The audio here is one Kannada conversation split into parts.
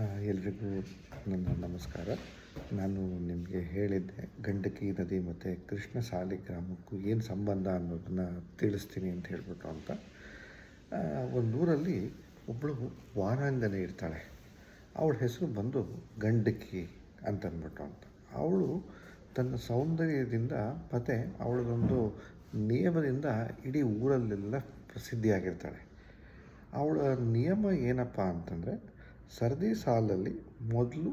ಎಲ್ರಿಗೂ ನನ್ನ ನಮಸ್ಕಾರ. ನಾನು ನಿಮಗೆ ಹೇಳಿದ್ದೆ, ಗಂಡಕಿ ನದಿ ಮತ್ತು ಕೃಷ್ಣ ಸಾಲಿಗ್ರಾಮಕ್ಕೂ ಏನು ಸಂಬಂಧ ಅನ್ನೋದನ್ನ ತಿಳಿಸ್ತೀನಿ ಅಂತ ಹೇಳ್ಬಿಟ್ಟು ಅಂತ. ಒಂದೂರಲ್ಲಿ ಒಬ್ಬಳು ವಾರಾಂಗನೆ ಇರ್ತಾಳೆ. ಅವಳ ಹೆಸರು ಬಂದು ಗಂಡಕಿ ಅಂತ ಅಂದ್ಬಿಟ್ಟು ಅಂತ. ಅವಳು ತನ್ನ ಸೌಂದರ್ಯದಿಂದ ಮತ್ತು ಅವಳದೊಂದು ನಿಯಮದಿಂದ ಇಡೀ ಊರಲ್ಲೆಲ್ಲ ಪ್ರಸಿದ್ಧಿಯಾಗಿರ್ತಾಳೆ. ಅವಳ ನಿಯಮ ಏನಪ್ಪ ಅಂತಂದರೆ ಸರದಿ ಸಾಲಲ್ಲಿ ಮೊದಲು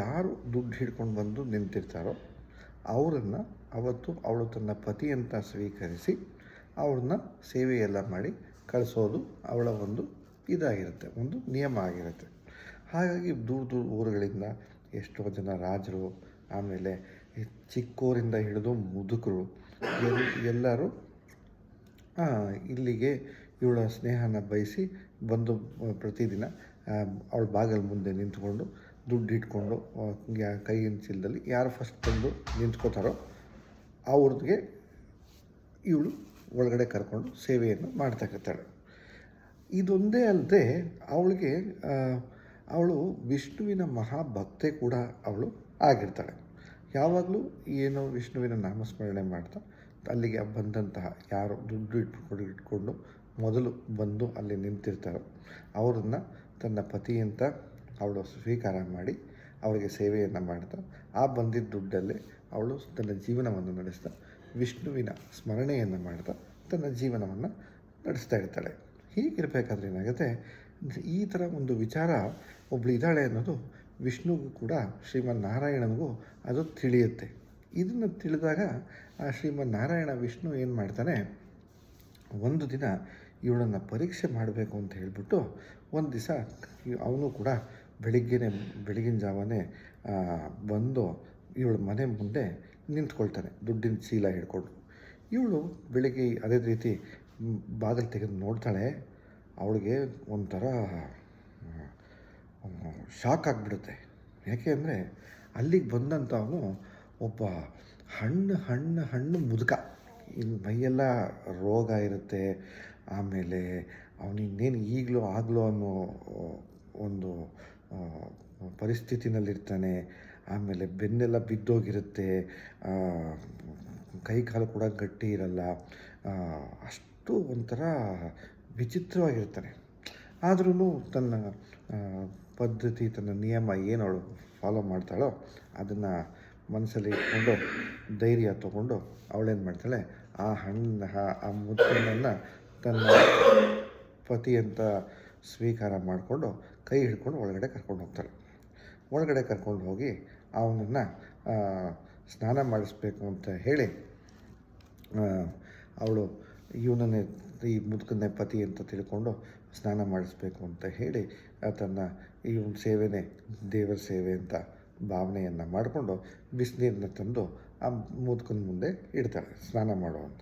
ಯಾರು ದುಡ್ಡು ಹಿಡ್ಕೊಂಡು ಬಂದು ನಿಂತಿರ್ತಾರೋ ಅವರನ್ನು ಅವತ್ತು ಅವಳು ತನ್ನ ಪತಿ ಅಂತ ಸ್ವೀಕರಿಸಿ ಅವ್ರನ್ನ ಸೇವೆಯೆಲ್ಲ ಮಾಡಿ ಕಳಿಸೋದು ಅವಳ ಒಂದು ಇದಾಗಿರುತ್ತೆ, ಒಂದು ನಿಯಮ ಆಗಿರುತ್ತೆ. ಹಾಗಾಗಿ ದೂರ ದೂರ ಊರುಗಳಿಂದ ಎಷ್ಟೋ ಜನ ರಾಜರು, ಆಮೇಲೆ ಚಿಕ್ಕೋರಿಂದ ಹಿಡಿದು ಮುದುಕರು ಎಲ್ಲರೂ ಇಲ್ಲಿಗೆ ಇವಳ ಸ್ನೇಹನ ಬಯಸಿ ಬಂದು ಪ್ರತಿದಿನ ಅವಳ ಬಾಗಿಲ ಮುಂದೆ ನಿಂತ್ಕೊಂಡು ದುಡ್ಡು ಇಟ್ಕೊಂಡು ಕೈಯಿನ ಚೀಲದಲ್ಲಿ ಯಾರು ಫಸ್ಟ್ ಬಂದು ನಿಂತ್ಕೋತಾರೋ ಅವ್ರಿಗೆ ಇವಳು ಒಳಗಡೆ ಕರ್ಕೊಂಡು ಸೇವೆಯನ್ನು ಮಾಡ್ತಕ್ಕಿರ್ತಾಳೆ ಇದೊಂದೇ ಅಲ್ಲದೆ ಅವಳಿಗೆ ಅವಳು ವಿಷ್ಣುವಿನ ಮಹಾಭಕ್ತೆ ಕೂಡ ಅವಳು ಆಗಿರ್ತಾಳೆ. ಯಾವಾಗಲೂ ಏನು ವಿಷ್ಣುವಿನ ನಾಮಸ್ಮರಣೆ ಮಾಡ್ತಾ ಅಲ್ಲಿಗೆ ಬಂದಂತಹ ಯಾರು ದುಡ್ಡು ಇಟ್ಕೊಂಡು ಇಟ್ಕೊಂಡು ಮೊದಲು ಬಂದು ಅಲ್ಲಿ ನಿಂತಿರ್ತಾರೋ, ಅವರನ್ನು ತನ್ನ ಪತಿ ಅಂತ ಅವಳು ಸ್ವೀಕಾರ ಮಾಡಿ ಅವರಿಗೆ ಸೇವೆಯನ್ನು ಮಾಡ್ತಾ, ಆ ಬಂದಿದ್ದ ದುಡ್ಡಲ್ಲೇ ಅವಳು ತನ್ನ ಜೀವನವನ್ನು ನಡೆಸ್ತಾ, ವಿಷ್ಣುವಿನ ಸ್ಮರಣೆಯನ್ನು ಮಾಡ್ತಾ ತನ್ನ ಜೀವನವನ್ನು ನಡೆಸ್ತಾ ಇರ್ತಾಳೆ. ಹೀಗಿರಬೇಕಾದ್ರೆ ಏನಾಗುತ್ತೆ? ಈ ಥರ ಒಂದು ವಿಚಾರ ಒಬ್ಳು ಇದ್ದಾಳೆ ಅನ್ನೋದು ವಿಷ್ಣುಗೂ ಕೂಡ ಶ್ರೀಮನ್ ನಾರಾಯಣನಿಗೂ ಅದು ತಿಳಿಯುತ್ತೆ. ಇದನ್ನು ತಿಳಿದಾಗ ಆ ಶ್ರೀಮನ್ ನಾರಾಯಣ ವಿಷ್ಣು ಏನು ಮಾಡ್ತಾನೆ? ಒಂದು ದಿನ ಇವಳನ್ನು ಪರೀಕ್ಷೆ ಮಾಡಬೇಕು ಅಂತ ಹೇಳಿಬಿಟ್ಟು ಒಂದು ದಿವಸ ಅವನು ಕೂಡ ಬೆಳಿಗ್ಗೆ ಬೆಳಗಿನ ಜಾವನೇ ಬಂದು ಇವಳ ಮನೆ ಮುಂದೆ ನಿಂತ್ಕೊಳ್ತಾನೆ, ದುಡ್ಡಿನ ಚೀಲ ಹಿಡ್ಕೊಂಡು. ಇವಳು ಬೆಳಿಗ್ಗೆ ಅದೇ ರೀತಿ ಬಾಗಿಲು ತೆಗೆದು ನೋಡ್ತಾಳೆ, ಅವಳಿಗೆ ಒಂಥರ ಶಾಕ್ ಆಗಿಬಿಡುತ್ತೆ. ಯಾಕೆ ಅಂದರೆ ಅಲ್ಲಿಗೆ ಬಂದಂಥ ಅವನು ಒಬ್ಬ ಹಣ್ಣು ಹಣ್ಣು ಹಣ್ಣು ಮುದುಕ. ಇನ್ನು ಮೈಯೆಲ್ಲ ರೋಗ ಇರುತ್ತೆ, ಆಮೇಲೆ ಅವನಿನ್ನೇನು ಈಗಲೂ ಆಗಲೋ ಅನ್ನೋ ಒಂದು ಪರಿಸ್ಥಿತಿನಲ್ಲಿರ್ತಾನೆ, ಆಮೇಲೆ ಬೆನ್ನೆಲ್ಲ ಬಿದ್ದೋಗಿರುತ್ತೆ ಕೈ ಕಾಲು ಕೂಡ ಗಟ್ಟಿ ಇರಲ್ಲ ಅಷ್ಟು ಒಂಥರ ವಿಚಿತ್ರವಾಗಿರ್ತಾನೆ. ಆದ್ರೂ ತನ್ನ ಪದ್ಧತಿ, ತನ್ನ ನಿಯಮ ಏನು ಅವಳು ಫಾಲೋ ಮಾಡ್ತಾಳೋ ಅದನ್ನು ಮನಸ್ಸಲ್ಲಿ ಇಟ್ಕೊಂಡು, ಧೈರ್ಯ ತೊಗೊಂಡು ಅವಳೇನು ಮಾಡ್ತಾಳೆ ಆ ಹಣ್ಣಿನ ಆ- ಮುದ್ದನ್ನು ತನ್ನ ಪತಿ ಅಂತ ಸ್ವೀಕಾರ ಮಾಡಿಕೊಂಡು ಕೈ ಹಿಡ್ಕೊಂಡು ಒಳಗಡೆ ಕರ್ಕೊಂಡು ಹೋಗ್ತಾಳೆ. ಒಳಗಡೆ ಕರ್ಕೊಂಡು ಹೋಗಿ ಅವನನ್ನು ಸ್ನಾನ ಮಾಡಿಸ್ಬೇಕು ಅಂತ ಹೇಳಿ ಅವಳು ಇವನನ್ನೇ, ಈ ಮುದುಕನ್ನೇ ಪತಿ ಅಂತ ತಿಳ್ಕೊಂಡು ಸ್ನಾನ ಮಾಡಿಸ್ಬೇಕು ಅಂತ ಹೇಳಿ ತನ್ನ ಇವನ ಸೇವೆನೇ ದೇವರ ಸೇವೆ ಅಂತ ಭಾವನೆಯನ್ನು ಮಾಡಿಕೊಂಡು ಬಿಸಿನೀರನ್ನ ತಂದು ಆ ಮುದುಕನ ಮುಂದೆ ಇಡ್ತಾಳೆ ಸ್ನಾನ ಮಾಡುವಂತ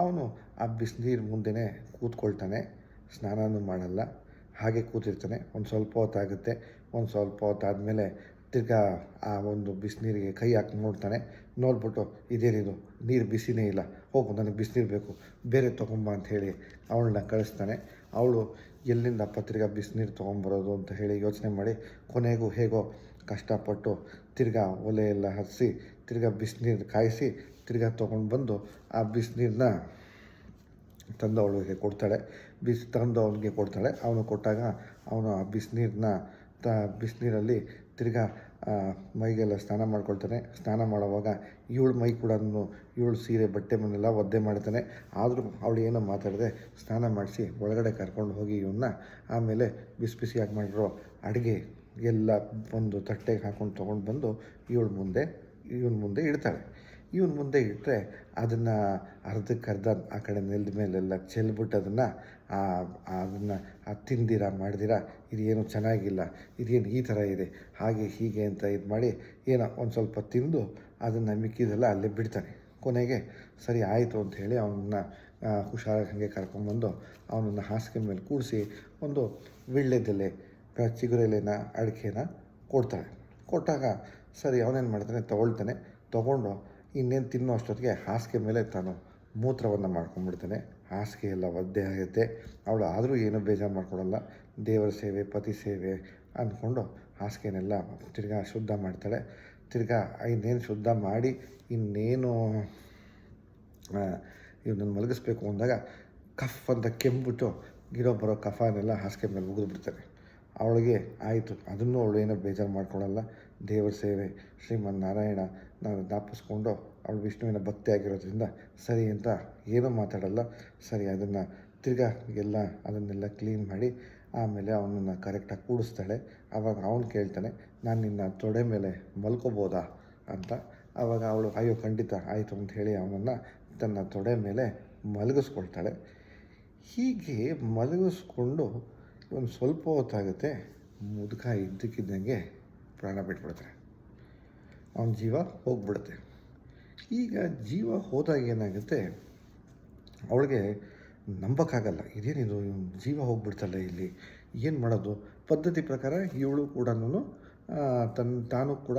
ಅವನು ಆ ಬಿಸಿನೀರು ಮುಂದೆನೇ ಕೂತ್ಕೊಳ್ತಾನೆ, ಸ್ನಾನನೂ ಮಾಡಲ್ಲ, ಹಾಗೆ ಕೂತಿರ್ತಾನೆ. ಒಂದು ಸ್ವಲ್ಪ ಹೊತ್ತಾಗುತ್ತೆ, ಒಂದು ಸ್ವಲ್ಪ ಹೊತ್ತಾದಮೇಲೆ ತಿರ್ಗಾ ಆ ಒಂದು ಬಿಸಿನೀರಿಗೆ ಕೈ ಹಾಕಿ ನೋಡ್ತಾನೆ. ನೋಡ್ಬಿಟ್ಟು ಇದೇನಿದು ನೀರು ಬಿಸಿನೇ ಇಲ್ಲ, ಹೋಗು, ನನಗೆ ಬಿಸಿನೀರು ಬೇಕು, ಬೇರೆ ತೊಗೊಂಬ ಅಂತ ಹೇಳಿ ಅವಳನ್ನ ಕಳಿಸ್ತಾನೆ. ಅವಳು ಎಲ್ಲಿಂದ ಪತ್ರಿಕಾ ಬಿಸಿನೀರು ತೊಗೊಂಬರೋದು ಅಂತ ಹೇಳಿ ಯೋಚನೆ ಮಾಡಿ, ಕೊನೆಗೂ ಹೇಗೋ ಕಷ್ಟಪಟ್ಟು ತಿರ್ಗಾ ಎಲ್ಲ ಹಚ್ಚಿ ತಿರ್ಗಾ ಬಿಸಿನೀರು ಕಾಯಿಸಿ, ತಿರ್ಗಾ ತೊಗೊಂಡು ಬಂದು ಆ ಬಿಸಿನೀರನ್ನ ತಂದವಳಿಗೆ ಕೊಡ್ತಾಳೆ. ಬಿಸಿ ತಂದು ಕೊಡ್ತಾಳೆ. ಅವನು ಕೊಟ್ಟಾಗ ಅವನು ಆ ಬಿಸಿನೀರನ್ನ ತ, ಬಿಸಿನೀರಲ್ಲಿ ತಿರ್ಗಾ ಮೈಗೆಲ್ಲ ಸ್ನಾನ ಮಾಡ್ಕೊಳ್ತಾನೆ. ಸ್ನಾನ ಮಾಡುವಾಗ ಇವಳು ಮೈ ಕೂಡ ಇವಳು ಸೀರೆ, ಬಟ್ಟೆ ಮನೆಲ್ಲ ಒದ್ದೆ ಮಾಡ್ತಾನೆ. ಆದರೂ ಅವಳು ಏನೋ ಮಾತಾಡದೆ, ಸ್ನಾನ ಮಾಡಿಸಿ, ಒಳಗಡೆ ಕರ್ಕೊಂಡು ಹೋಗಿ ಇವನ್ನ, ಆಮೇಲೆ ಬಿಸಿ ಬಿಸಿಯಾಗಿ ಮಾಡಿರೋ ಅಡುಗೆ ಎಲ್ಲ ಒಂದು ತಟ್ಟೆಗೆ ಹಾಕೊಂಡು ತೊಗೊಂಡು ಬಂದು ಇವಳ ಮುಂದೆ, ಇವನ ಮುಂದೆ ಇಡ್ತಾಳೆ. ಇವನ ಮುಂದೆ ಇಟ್ಟರೆ ಅದನ್ನು ಅರ್ಧಕ್ಕರ್ಧ ಆ ಕಡೆ ನೆಲದ ಮೇಲೆಲ್ಲ ಚೆಲ್ಬಿಟ್ಟು ಅದನ್ನು ಅದನ್ನು ತಿಂದಿರ ಮಾಡಿದಿರಾ, ಇದೇನು ಚೆನ್ನಾಗಿಲ್ಲ, ಇದೇನು ಈ ಥರ ಇದೆ, ಹಾಗೆ ಹೀಗೆ ಅಂತ ಇದು ಮಾಡಿ ಏನೋ ಒಂದು ಸ್ವಲ್ಪ ತಿಂದು ಅದನ್ನು ಮಿಕ್ಕಿದೆಲ್ಲ ಅಲ್ಲೇ ಬಿಡ್ತಾನೆ. ಕೊನೆಗೆ ಸರಿ ಆಯಿತು ಅಂತ ಹೇಳಿ ಅವನನ್ನ ಹುಷಾರಾಗಿ ಹಾಗೆ ಕರ್ಕೊಂಡ್ಬಂದು ಅವನನ್ನು ಹಾಸಿಗೆ ಮೇಲೆ ಕೂಡಿಸಿ ಒಂದು ವೀಳ್ಯದೆಲೆ ಕ- ಚಿಗುರೆಲೆನ ಅಡಿಕೆನ ಕೊಡ್ತಾಳೆ. ಕೊಟ್ಟಾಗ ಸರಿ, ಅವನೇನು ಮಾಡ್ತಾನೆ? ತೊಗೊಳ್ತಾನೆ. ತೊಗೊಂಡು ಇನ್ನೇನು ತಿನ್ನೋ ಅಷ್ಟೊತ್ತಿಗೆ ಹಾಸಿಗೆ ಮೇಲೆ ತಾನು ಮೂತ್ರವನ್ನು ಮಾಡ್ಕೊಂಡ್ಬಿಡ್ತಾನೆ. ಹಾಸಿಗೆ ಎಲ್ಲ ಒದ್ದೆ ಆಗುತ್ತೆ. ಅವಳು ಆದರೂ ಏನೂ ಬೇಜಾರು ಮಾಡ್ಕೊಳ್ಳಲ್ಲ ದೇವರ ಸೇವೆ, ಪತಿ ಸೇವೆ ಅಂದ್ಕೊಂಡು ಹಾಸಿಗೆನೆಲ್ಲ ತಿರ್ಗಾ ಶುದ್ಧ ಮಾಡ್ತಾಳೆ. ತಿರ್ಗಾ ಇನ್ನೇನು ಶುದ್ಧ ಮಾಡಿ ಇನ್ನೇನು ಇವನನ್ನು ಮಲಗಿಸ್ಬೇಕು ಅಂದಾಗ ಕಫ್ ಅಂತ ಕೆಂಬಿಟ್ಟು ಗಿಡೋ ಬರೋ ಕಫನೆಲ್ಲ ಹಾಸಿಗೆ ಮೇಲೆ ಮುಗಿದು ಬಿಡ್ತಾರೆ ಅವಳಿಗೆ ಆಯಿತು. ಅದನ್ನು ಅವಳು ಏನೋ ಬೇಜಾರು ಮಾಡ್ಕೊಳ್ಳಲ್ಲ. ದೇವರ ಸೇವೆ ಶ್ರೀಮನ್ ನಾರಾಯಣ ನಾನು ಜ್ಞಾಪಿಸ್ಕೊಂಡು ಅವಳು ವಿಷ್ಣುವಿನ ಭಕ್ತಿ ಆಗಿರೋದ್ರಿಂದ ಸರಿ ಅಂತ ಏನೂ ಮಾತಾಡಲ್ಲ. ಸರಿ, ಅದನ್ನು ತಿರ್ಗಾ ಎಲ್ಲ ಅದನ್ನೆಲ್ಲ ಕ್ಲೀನ್ ಮಾಡಿ ಆಮೇಲೆ ಅವನನ್ನು ಕರೆಕ್ಟಾಗಿ ಕೂಡಿಸ್ತಾಳೆ. ಆವಾಗ ಅವನು ಕೇಳ್ತಾನೆ, ನಾನು ನಿನ್ನ ತೊಡೆ ಮೇಲೆ ಮಲ್ಕೋಬೋದಾ ಅಂತ. ಆವಾಗ ಅವಳು, ಅಯ್ಯೋ, ಖಂಡಿತ ಆಯಿತು ಅಂತ ಹೇಳಿ ಅವನನ್ನು ತನ್ನ ತೊಡೆ ಮೇಲೆ ಮಲಗಿಸ್ಕೊಳ್ತಾಳೆ. ಹೀಗೆ ಮಲಗಿಸ್ಕೊಂಡು ಒಂದು ಸ್ವಲ್ಪ ಹೊತ್ತಾಗುತ್ತೆ, ಮುದುಕ ಇದ್ದಕ್ಕಿದ್ದಂಗೆ ಪ್ರಾಣ ಬಿಟ್ಬಿಡ್ತಾರೆ ಅವನ ಜೀವ ಹೋಗ್ಬಿಡುತ್ತೆ. ಈಗ ಜೀವ ಹೋದಾಗ ಏನಾಗುತ್ತೆ, ಅವಳಿಗೆ ನಂಬಕ್ಕಾಗಲ್ಲ. ಇದೇನಿದು ಜೀವ ಹೋಗ್ಬಿಡ್ತಲ್ಲ ಇಲ್ಲಿ, ಏನು ಮಾಡೋದು? ಪದ್ಧತಿ ಪ್ರಕಾರ ಇವಳು ಕೂಡ ತನ್ನ ತಾನು ಕೂಡ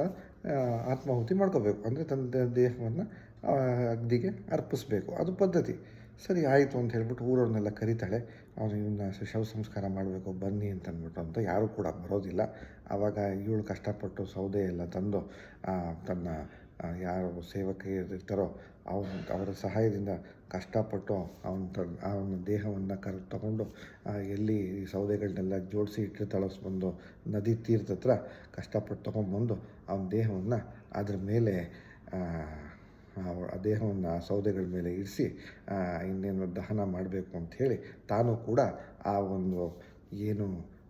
ಆತ್ಮಾಹುತಿ ಮಾಡ್ಕೋಬೇಕು. ಅಂದರೆ ತನ್ನ ದೇಹವನ್ನು ಅಗ್ನಿಗೆ ಅರ್ಪಿಸ್ಬೇಕು. ಅದು ಪದ್ಧತಿ. ಸರಿ, ಆಯಿತು ಅಂತ ಹೇಳ್ಬಿಟ್ಟು ಊರವ್ರನ್ನೆಲ್ಲ ಕರೀತಾಳೆ. ಅವನು ಇವನ್ನ ಶವ ಸಂಸ್ಕಾರ ಮಾಡಬೇಕು, ಬನ್ನಿ ಅಂತ ಅಂದ್ಬಿಟ್ಟು ಅಂತ ಯಾರೂ ಕೂಡ ಬರೋದಿಲ್ಲ. ಆವಾಗ ಇವಳು ಕಷ್ಟಪಟ್ಟು ಸೌದೆ ಎಲ್ಲ ತಂದು ತನ್ನ ಯಾರು ಸೇವಕ ಸೇವಕಿಯರಿರ್ತಾರೋ ಅವ್ರ, ಅವರ ಸಹಾಯದಿಂದ ಕಷ್ಟಪಟ್ಟು ಅವನ ತ, ಅವನ ದೇಹವನ್ನು ಕರ್, ತಗೊಂಡು ಎಲ್ಲಿ ಸೌದೆಗಳನ್ನೆಲ್ಲ ಜೋಡಿಸಿ ಇಟ್ಟಿರ್ತಾಳೋ ಬಂದು ನದಿ ತೀರದ ಹತ್ರ ಕಷ್ಟಪಟ್ಟು ತೊಗೊಂಡ್ಬಂದು ಅವನ ದೇಹವನ್ನು ಅದ್ರ ಮೇಲೆ ಆ, ದೇಹವನ್ನು ಸೌದೆಗಳ ಮೇಲೆ ಇರಿಸಿ ಇನ್ನೇನು ದಹನ ಮಾಡಬೇಕು ಅಂಥೇಳಿ ತಾನು ಕೂಡ ಆ ಒಂದು ಏನು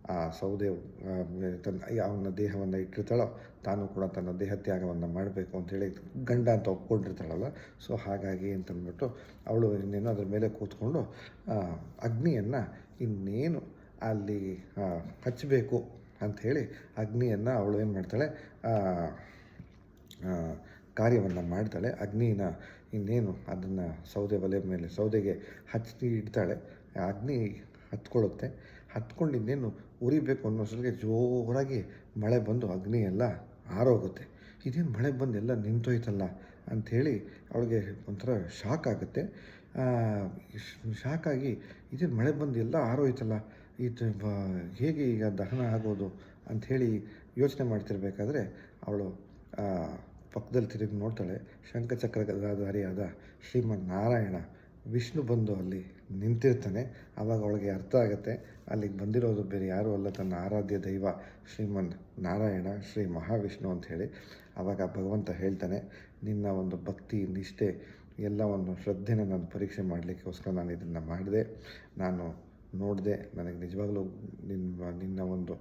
ಆ ಸೌದೆ ತನ್ನ ಅವನ ದೇಹವನ್ನು ಇಟ್ಟಿರ್ತಾಳೋ ತಾನು ಕೂಡ ತನ್ನ ದೇಹ ತ್ಯಾಗವನ್ನು ಮಾಡಬೇಕು ಅಂಥೇಳಿ ಗಂಡ ಅಂತ ಒಪ್ಕೊಂಡಿರ್ತಾಳಲ್ಲ. ಸೊ ಹಾಗಾಗಿ ಅಂತಂದ್ಬಿಟ್ಟು ಅವಳು ಇನ್ನೇನು ಅದರ ಮೇಲೆ ಕೂತ್ಕೊಂಡು ಅಗ್ನಿಯನ್ನು ಇನ್ನೇನು ಅಲ್ಲಿ ಹಚ್ಚಬೇಕು ಅಂಥೇಳಿ ಅಗ್ನಿಯನ್ನು ಅವಳು ಏನು ಮಾಡ್ತಾಳೆ ಕಾರ್ಯವನ್ನು ಮಾಡ್ತಾಳೆ. ಅಗ್ನಿನ ಇನ್ನೇನು ಅದನ್ನು ಸೌದೆ ಒಲೆ ಮೇಲೆ, ಸೌದೆಗೆ ಹಚ್ಚಿ ಇಡ್ತಾಳೆ. ಅಗ್ನಿ ಹತ್ಕೊಳ್ಳುತ್ತೆ ಹತ್ಕೊಂಡು ಇನ್ನೇನು ಉರಿಬೇಕು ಸಲಿಗೆ ಜೋರಾಗಿ ಮಳೆ ಬಂದು ಅಗ್ನಿ ಎಲ್ಲ ಆರೋಗುತ್ತೆ ಇದೇನು ಮಳೆ ಬಂದು ಎಲ್ಲ ನಿಂತೋಯ್ತಲ್ಲ ಅಂಥೇಳಿ ಅವಳಿಗೆ ಒಂಥರ ಶಾಕ್ ಆಗುತ್ತೆ. ಶಾಕಾಗಿ ಇದೇನು ಮಳೆ ಬಂದು ಎಲ್ಲ ಆರೋಯ್ತಲ್ಲ ಇದು ಹೇಗೆ ಈಗ ದಹನ ಆಗೋದು ಅಂಥೇಳಿ ಯೋಚನೆ ಮಾಡ್ತಿರ್ಬೇಕಾದ್ರೆ ಅವಳು ಪಕ್ಕದಲ್ಲಿ ತಿರುಗಿ ನೋಡ್ತಾಳೆ ಶಂಖಚಕ್ರಧಾರಿಯಾದ ಶ್ರೀಮನ್ ನಾರಾಯಣ ವಿಷ್ಣು ಬಂದು ಅಲ್ಲಿ ನಿಂತಿರ್ತಾನೆ. ಆವಾಗ ಅವಳಿಗೆ ಅರ್ಥ ಆಗುತ್ತೆ, ಅಲ್ಲಿಗೆ ಬಂದಿರೋದು ಬೇರೆ ಯಾರೂ ಅಲ್ಲ, ತನ್ನ ಆರಾಧ್ಯ ದೈವ ಶ್ರೀಮನ್ ನಾರಾಯಣ ಶ್ರೀ ಮಹಾವಿಷ್ಣು ಅಂತ ಹೇಳಿ. ಆವಾಗ ಭಗವಂತ ಹೇಳ್ತಾನೆ, ನಿನ್ನ ಒಂದು ಭಕ್ತಿ, ನಿಷ್ಠೆ ಒಂದು ಶ್ರದ್ಧೆನ ನಾನು ಪರೀಕ್ಷೆ ಮಾಡಲಿಕ್ಕೋಸ್ಕರ ನಾನು ಇದನ್ನು ಮಾಡಿದೆ. ನಾನು ನೋಡಿದೆ, ನನಗೆ ನಿಜವಾಗ್ಲೂ ನಿನ್ನ ನಿನ್ನ ಒಂದು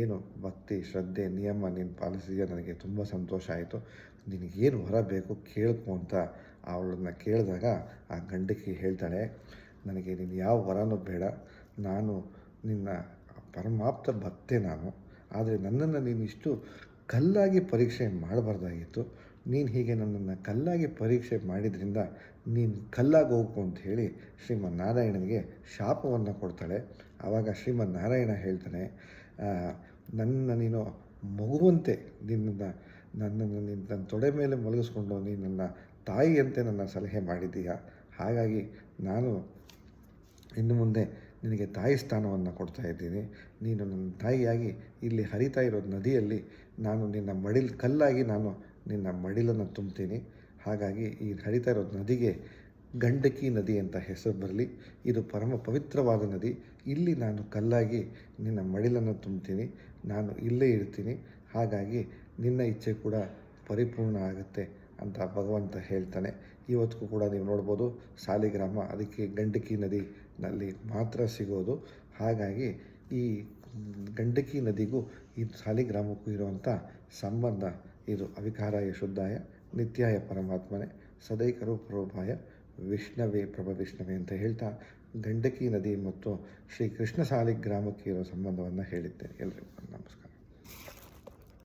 ಏನು ಭಕ್ತಿ, ಶ್ರದ್ಧೆ, ನಿಯಮ ನೀನು ಪಾಲಿಸಿದೆಯಾ ನನಗೆ ತುಂಬ ಸಂತೋಷ ಆಯಿತು. ನಿನಗೇನು ಹೊರ ಬೇಕು ಕೇಳ್ಕೊ ಅಂತ ಅವಳನ್ನ ಕೇಳಿದಾಗ ಆ ಗಂಡಕಿ ಹೇಳ್ತಾಳೆ, ನನಗೆ ನೀನು ಯಾವ ವರನೂ ಬೇಡ. ನಾನು ನಿನ್ನ ಪರಮಾಪ್ತ ಭಕ್ತೆ ನಾನು. ಆದರೆ ನನ್ನನ್ನು ನೀನು ಇಷ್ಟು ಕಲ್ಲಾಗಿ ಪರೀಕ್ಷೆ ಮಾಡಬಾರ್ದಾಗಿತ್ತು. ನೀನು ಹೀಗೆ ನನ್ನನ್ನು ಕಲ್ಲಾಗಿ ಪರೀಕ್ಷೆ ಮಾಡಿದ್ರಿಂದ ನೀನು ಕಲ್ಲಾಗಿ ಹೋಗು ಅಂತ ಹೇಳಿ ಶ್ರೀಮನ್ನಾರಾಯಣನಿಗೆ ಶಾಪವನ್ನು ಕೊಡ್ತಾಳೆ. ಆವಾಗ ಶ್ರೀಮನ್ನಾರಾಯಣ ಹೇಳ್ತಾನೆ ನನ್ನ ನೀನು ಮಗುವಂತೆ ನಿನ್ನ ನನ್ನನ್ನು ನಿನ್ನ, ನನ್ನ ತೊಡೆ ಮೇಲೆ ಮಲಗಿಸ್ಕೊಂಡು ನೀನು ನನ್ನ ತಾಯಿಯಂತೆ ನನ್ನ ಸಲಹೆ ಮಾಡಿದ್ದೀಯ? ಹಾಗಾಗಿ ನಾನು ಇನ್ನು ಮುಂದೆ ನಿನಗೆ ತಾಯಿ ಸ್ಥಾನವನ್ನು ಕೊಡ್ತಾ ಇದ್ದೀನಿ. ನೀನು ನನ್ನ ತಾಯಿಯಾಗಿ ಇಲ್ಲಿ ಹರಿತಾ ಇರೋ ನದಿಯಲ್ಲಿ ನಾನು ನಿನ್ನ ಮಡಿಲ್ ಕಲ್ಲಾಗಿ ನಾನು ನಿನ್ನ ಮಡಿಲನ್ನು ತುಂಬ್ತೀನಿ. ಹಾಗಾಗಿ ಈ ಹರಿತಾ ಇರೋ ನದಿಗೆ ಗಂಡಕಿ ನದಿ ಅಂತ ಹೆಸರು ಬರಲಿ. ಇದು ಪರಮ ಪವಿತ್ರವಾದ ನದಿ. ಇಲ್ಲಿ ನಾನು ಕಲ್ಲಾಗಿ ನಿನ್ನ ಮಡಿಲನ್ನು ತುಂಬ್ತೀನಿ ನಾನು ಇಲ್ಲೇ ಇರ್ತೀನಿ. ಹಾಗಾಗಿ ನಿನ್ನ ಇಚ್ಛೆ ಕೂಡ ಪರಿಪೂರ್ಣ ಆಗುತ್ತೆ ಅಂತ ಭಗವಂತ ಹೇಳ್ತಾನೆ. ಇವತ್ತಿಗೂ ಕೂಡ ನೀವು ನೋಡ್ಬೋದು, ಸಾಲಿಗ್ರಾಮ ಅದಕ್ಕೆ ಗಂಡಕಿ ನದಿನಲ್ಲಿ ಮಾತ್ರ ಸಿಗೋದು. ಹಾಗಾಗಿ ಈ ಗಂಡಕಿ ನದಿಗೂ ಈ ಸಾಲಿಗ್ರಾಮಕ್ಕೂ ಇರುವಂಥ ಸಂಬಂಧ ಇದು ಅವಿಕಾರಾಯ ಶುದ್ಧಾಯ, ನಿತ್ಯಾಯ ಪರಮಾತ್ಮನೇ, ಸದೈಕರು ಪರೋಪಾಯ ವಿಷ್ಣವೇ ಪ್ರಭ ವಿಷ್ಣವೇ ಅಂತ ಹೇಳ್ತಾ ಗಂಡಕಿ ನದಿ ಮತ್ತು ಶ್ರೀ ಕೃಷ್ಣ ಸಾಲಿಗ್ರಾಮಕ್ಕೆ ಇರೋ ಸಂಬಂಧವನ್ನು ಹೇಳಿದ್ದೇನೆ ಎಲ್ರಿಗೂ. ನಮಸ್ಕಾರ.